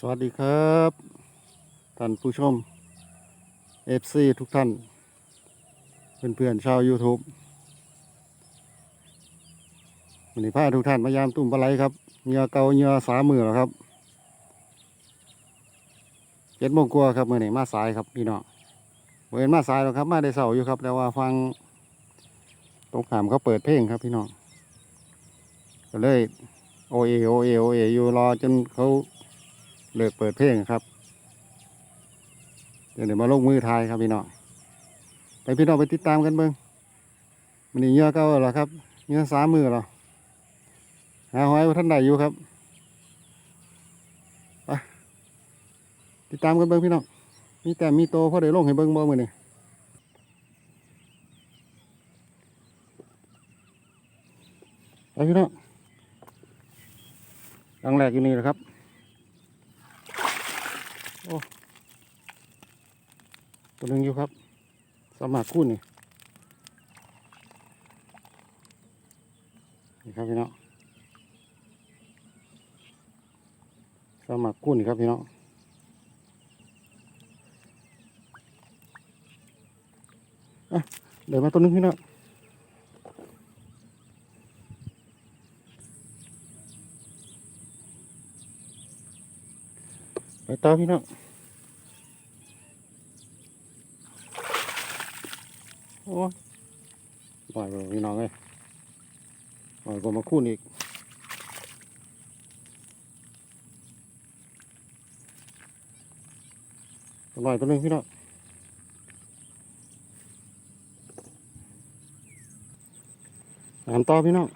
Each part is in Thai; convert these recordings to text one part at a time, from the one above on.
สวัสดีครับ ท่านผู้ชม FC ทุกท่าน เพื่อนๆชาว YouTube วันนี้พาทุกท่านมายามตุ่มปลาไหลครับเงือเกาเงือสามมือแล้วครับเจ็ดโมงกว่าครับเมื่อนี้มาสายครับพี่น้องเห็นมาสายแล้วครับ มาได้เสาอยู่ครับแต่ว่าฟังตรงขามเขาเปิดเพลงครับพี่น้องก็เลยโอเอโอเอโอเออยู่รอจนเขา เลิกเปิดเพลงครับ เดี๋ยวเดี๋ยวมาลงมือทายครับพี่น้องไปพี่น้องไปติดตามกันเบิ้งมันนี่เงื้อเก้าเหรอครับเงื้อสามมือเหรอหาหอยว่าท่านใดอยู่ครับไปติดตามกันเบิ้งพี่น้องมีแต่มีโตพอได้ลงให้เบิ้งบ่มือนี่ไปพี่น้องดังแรกอยู่นี่แหละครับ ตัวนึงอยู่ครับสมัครคู่นี่นี่ครับพี่น้องสมัครคู่นี่ครับพี่น้องเดี๋ยวมาตัวนึงพี่น้อง ไปต่อพี่น้องโอ้ยปล่อยไปพี่น้องเลยปล่อยผมมาคูนอีกปล่อยตัวนึงพี่น้องตามต่อพี่น้อง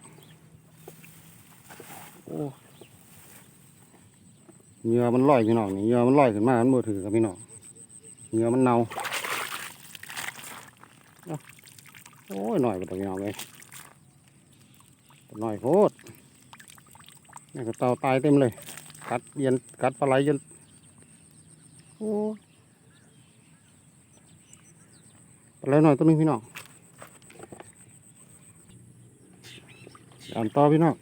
โอ้ เหงื่อมันลอยพี่น้องนี่เหงื่อมันลอยขึ้นมามันมือถือกับพี่น้องเหงื่อมันเน่าโอ้ยหน่อยไปตัวพี่น้องเลยหน่อยโคตรนี่ก็เต่าตายเต็มเลย กัดเย็นกัดปลาไหลจนโอ้ปลาไหลหน่อยตัวนึงพี่น้องอ่านต่อพี่น้อง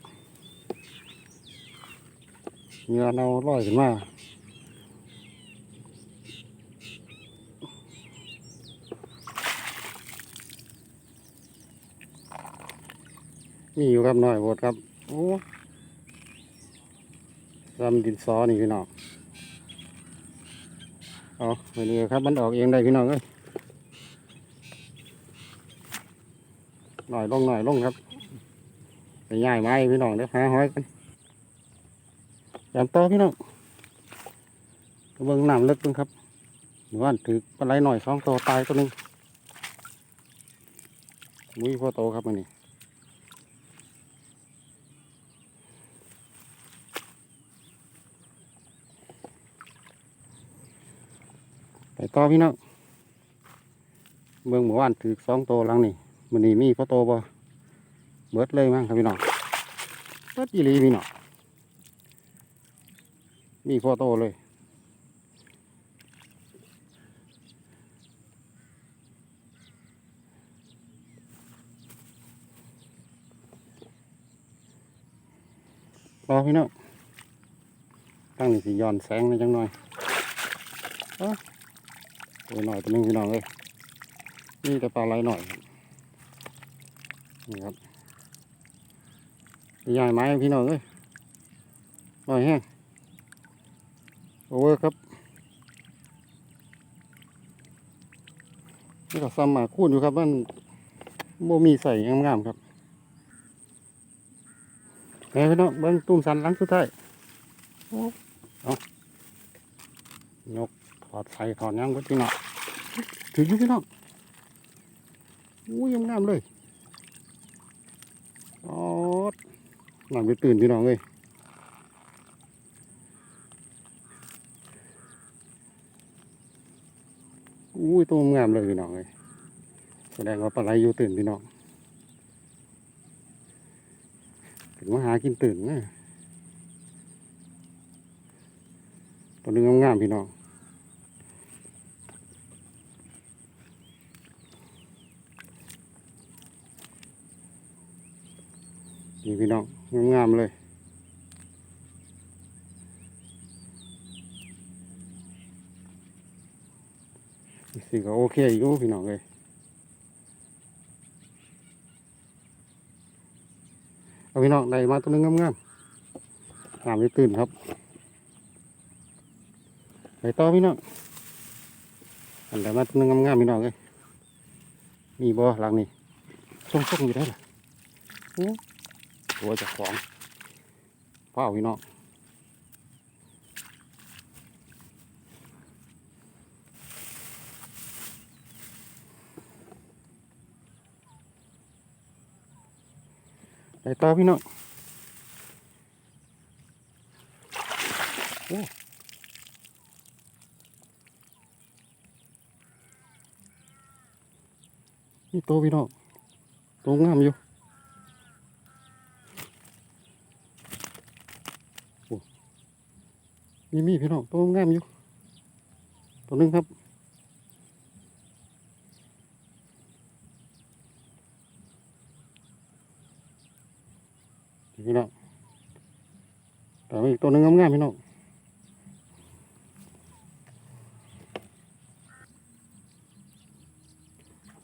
เหงื่อเราลอยขึ้นมามีอยู่ครับหน่อยโบดครับ โอ้รำดินซอนี่พี่น้องเอาไปนี่ครับมันออกเองได้พี่น้องเอ้ยหน่อยลงหน่อยลงครับไปย่ายไหมพี่น้องเดี๋ยวหาหอยกัน ยามต่อพี่น้องเบิ่งน้ำลึกเบิ่งครับหมู่บ้านถือปลาไหลหน่อยสองตัวตายตัวหนึงมุ้ยพ่อโตครับมันนี่ไปต่อพี่น้องเมืองหมู่บ้านถือสองโตวลังนี่มันนี่มีพอโตบ่เบิดเลยมั้งครับพี่น้องเบิดยี่ลีพี่น้อง มีพอโตเลย รอพี่น้องตั้งนี่สิย้อนแสงในอยจังหน่อยตัวหน่อยตัวหนึงพี่น้องเลยนี่แต่ปลาไหลหน่อยนี่ครับใหญ่ไม้พี่น้องเลยหน่อยแห้ง โอเวอร์ครับ นี่ก็ซ้ำมาคูนอยู่ครับมันโมมีใส่งามๆครับแม่พี่น้องเบิ้งตุ้มสันหลังสุดท้ายโอ้เอายกถอดใส่ถอดยังก็พี่น้องถืออยู่พี่น้องอู้ยงามเลยอ๋อหลังไปตื่นพี่น้องเลย อู้ยตัวงามเลยพี่น้องเลยแสดงว่าปลาไหลอยู่ตื่นพี่น้องถึงมาหากินตื่นนะตัวนึงงามๆพี่น้องนี่พี่น้องงามๆเลย สิก็โอเคอยู่พี่น้องเลยเอาพี่น้องได้มาตัวนึงงามๆงามไม่ตื่นครับไปต่อพี่น้องอันได้มาตัวนึงงามๆพี่น้องเลยมีบ่หลังนี้ส่งๆอยู่ได้ล่ะโอ้ตัวจะของเฝ้าพี่น้อง ต่อพี่น้องนี่โตพี่น้องโตงามอยู่โอ้มีมีพี่น้องโตงามอยู่ตัวหนึงครับ พี่น้องแต่ว่าอีกตัวนึงง่ามๆพี่น้อง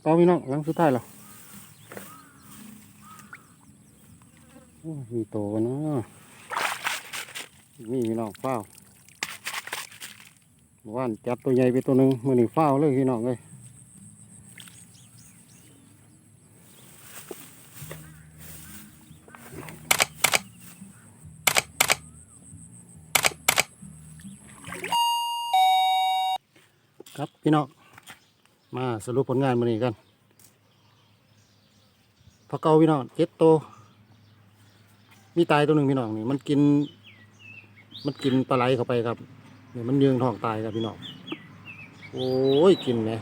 ต่อพี่น้องหลังสุดท้ายแล้วมีโตนะมีพี่น้องเฝ้าวเมื่อว่านจับตัวใหญ่ไปตัวหนึ่งมือหนึ่งเฝ้าวเลยพี่น้องเลย ครับ พี่น้องมาสรุปผลงานมานี้กันพอเกาพี่น้องเจ็ดโต มีตายตัวหนึ่งพี่น้องนี่มันกิน มันกินปลาไหลเข้าไปครับเนี่ยมันยืงท้องตายครับพี่น้องโอ้ยกินไหม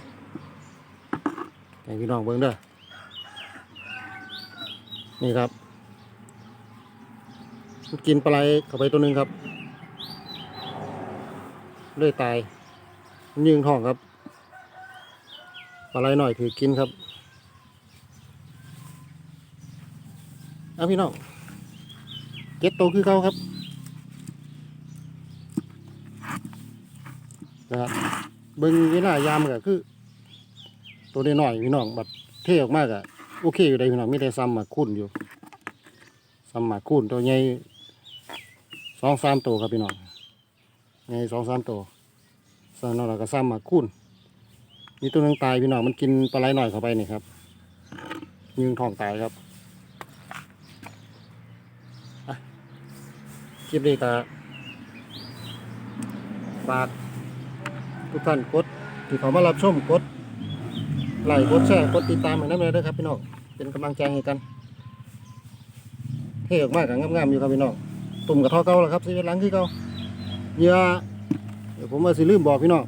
ให้พี่น้องเบิ่งเด้อนี่ครับมันกินปลาไหลเข้าไปตัวหนึ่งครับเลยตายมันยิงท้องครับ ปลาไหลหน่อยถือกินครับเอาพี่น้องเก็ตโตวคือเขาครับนะครับเบิ้งเวลายามก็คือ ตัวนี้หน่อยพี่น้องบัดเทออกมากอะโอเคอยู่ได้พี่น้องมีแต่ซ้ำหมากคุ้นอยู่ซ้ำหมากคุ้นตัวใหญ่สองสามตัวครับพี่น้องใหญ่สองสามตัวสนอเราก็ซ้ำมาคุ้น มีตัวนึงตายพี่น้องมันกินปลาไหลหน่อยเข้าไปนี่ครับยิงทองตายครับคลิปนี้ก็ฝากทุกท่านกดที่เขามารับชมกดไลค์กดแชร์กดติดตามให้น้ำเลยด้วยครับพี่น้องเป็นกำลังใจให้กันเท่ออกมากกับงามๆอยู่ครับพี่น้องตุ่มกับท่อเก่าแล้วครับสีหลังคือเก่าเยื่อเดี๋ยวผมว่าสิลืมบอกพี่น้อง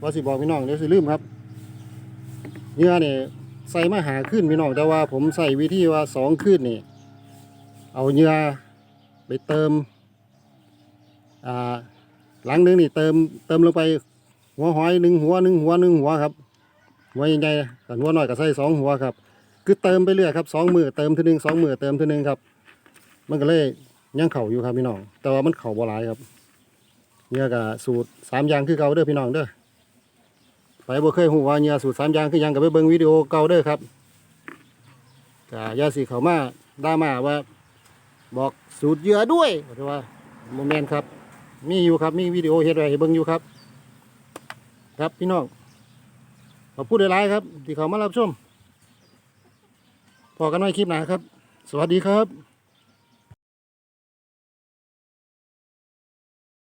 ว่าสิบอกพี่น้องเดี๋ยวสิลืมครับเนื้อเนี่ยใส่มาหาขึ้นพี่น้องแต่ว่าผมใส่วิธีว่าสองขึ้นนี่เอาเนื้อไปเติมอ่าหลังนึงนี่เติมเติมลงไปหัวหอยหนึ่งหัวหนึ่งหัวหนึ่งหัวครับหัวใหญ่ๆกับหัวน้อยก็ใส่สองหัวครับ คือเติมไปเรื่อยครับสองมือเติมทีหนึ่งสองมือเติมทีหนึ่งครับ มันก็เลยยังเข่าอยู่ครับพี่น้องแต่ว่ามันเข่าบ่หลายครับเนี่ยกับสูตรสามอย่างคือเก่าเด้อพี่น้องเด้อ ไปบ่เคยหูว่าเนี่ยสูตรสามอย่างคือหยังกับไปเบิ่งวิดีโอเก่าเด้อครับกะยาสีเขามาด่ามาว่า บอกสูตรเหยื่อด้วยหรือว่าโมเมนครับ มีอยู่ครับมีวิดีโอเฮ็ดไว้ให้เบิ่งอยู่ครับ ครับพี่น้องขอพูดหลายๆครับ ที่เขามารับชมพอกันไว้คลิปหน้าครับ สวัสดีครับ